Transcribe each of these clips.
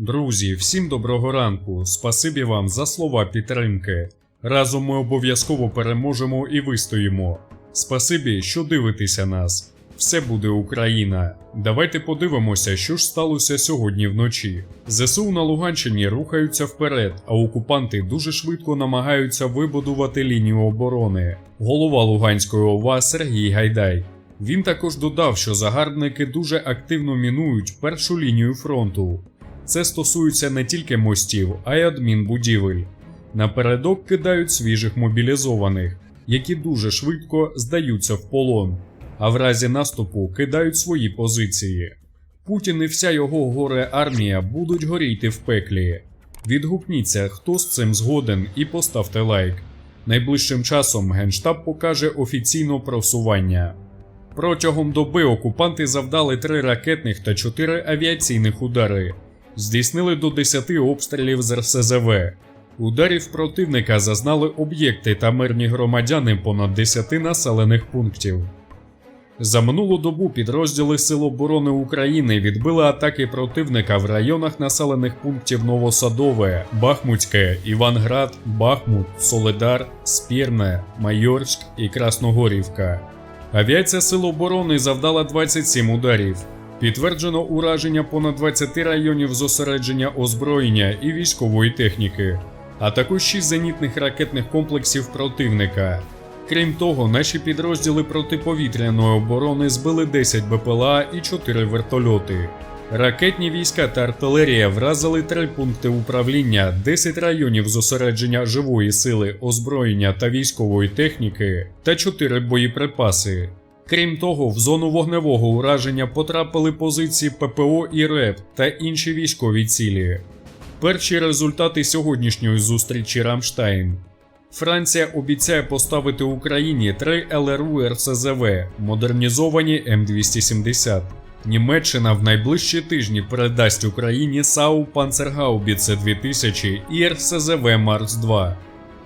Друзі, всім доброго ранку. Спасибі вам за слова підтримки. Разом ми обов'язково переможемо і вистоїмо. Спасибі, що дивитеся нас. Все буде Україна. Давайте подивимося, що ж сталося сьогодні вночі. ЗСУ на Луганщині рухаються вперед, а окупанти дуже швидко намагаються вибудувати лінію оборони. Голова Луганської ОВА Сергій Гайдай. Він також додав, що загарбники дуже активно мінують першу лінію фронту. Це стосується не тільки мостів, а й адмінбудівель. Напередок кидають свіжих мобілізованих, які дуже швидко здаються в полон, а в разі наступу кидають свої позиції. Путін і вся його горе армія будуть горіти в пеклі. Відгукніться, хто з цим згоден, і поставте лайк. Найближчим часом Генштаб покаже офіційно просування. Протягом доби окупанти завдали три ракетних та чотири авіаційних удари, здійснили до 10 обстрілів з РСЗВ. Ударів противника зазнали об'єкти та мирні громадяни понад 10 населених пунктів. За минулу добу підрозділи Сил оборони України відбили атаки противника в районах населених пунктів Новосадове, Бахмутське, Іванград, Бахмут, Соледар, Спірне, Майорськ і Красногорівка. Авіація Сил оборони завдала 27 ударів. Підтверджено ураження понад 20 районів зосередження озброєння і військової техніки, а також 6 зенітних ракетних комплексів противника. Крім того, наші підрозділи протиповітряної оборони збили 10 БПЛА і 4 вертольоти. Ракетні війська та артилерія вразили 3 пункти управління, 10 районів зосередження живої сили, озброєння та військової техніки та 4 боєприпаси. Крім того, в зону вогневого ураження потрапили позиції ППО і РЕП та інші військові цілі. Перші результати сьогоднішньої зустрічі Рамштайн. Франція обіцяє поставити Україні три ЛРУ РСЗВ, модернізовані М270. Німеччина в найближчі тижні передасть Україні САУ Панцергаубіце 2000 і РСЗВ Марс 2.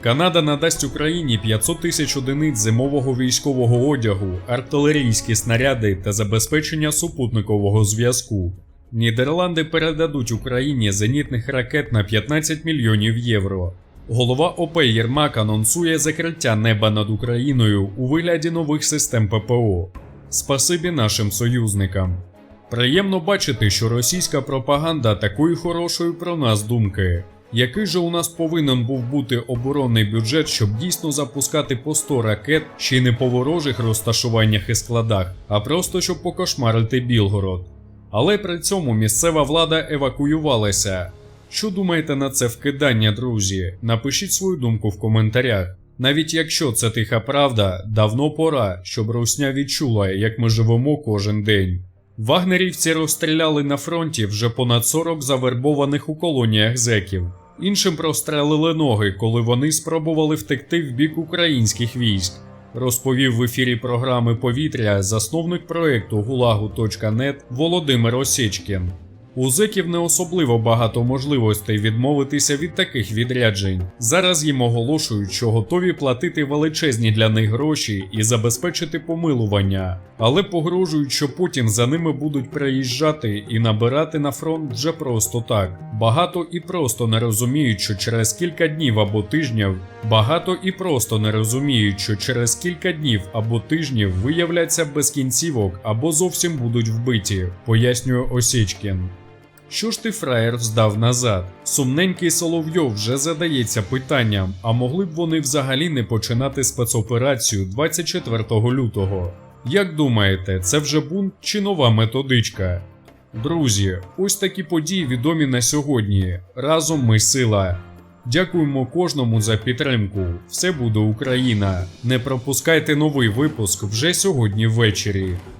Канада надасть Україні 500 тисяч одиниць зимового військового одягу, артилерійські снаряди та забезпечення супутникового зв'язку. Нідерланди передадуть Україні зенітних ракет на 15 мільйонів євро. Голова ОП Єрмак анонсує закриття неба над Україною у вигляді нових систем ППО. Спасибі нашим союзникам. Приємно бачити, що російська пропаганда такої хорошої про нас думки. Який же у нас повинен був бути оборонний бюджет, щоб дійсно запускати по 100 ракет ще й не по ворожих розташуваннях і складах, а просто щоб покошмарити Білгород. Але при цьому місцева влада евакуювалася. Що думаєте на це вкидання, друзі? Напишіть свою думку в коментарях. Навіть якщо це тиха правда, давно пора, щоб Русня відчула, як ми живемо кожен день. Вагнерівці розстріляли на фронті вже понад 40 завербованих у колоніях зеків. Іншим прострелили ноги, коли вони спробували втекти в бік українських військ. Розповів в ефірі програми Повітря засновник проекту Гулагу.нет Володимир Осічкін. У зеків не особливо багато можливостей відмовитися від таких відряджень. Зараз їм оголошують, що готові платити величезні для них гроші і забезпечити помилування, але погрожують, що потім за ними будуть приїжджати і набирати на фронт вже просто так. Багато і просто не розуміють, що через кілька днів або тижнів, багато і просто не розуміють, що через кілька днів або тижнів виявляться без кінцівок або зовсім будуть вбиті, пояснює Осічкін. Що ж ти фраєр здав назад? Сумненький Соловйов вже задається питанням, а могли б вони взагалі не починати спецоперацію 24 лютого? Як думаєте, це вже бунт чи нова методичка? Друзі, ось такі події відомі на сьогодні. Разом ми сила. Дякуємо кожному за підтримку. Все буде Україна. Не пропускайте новий випуск вже сьогодні ввечері.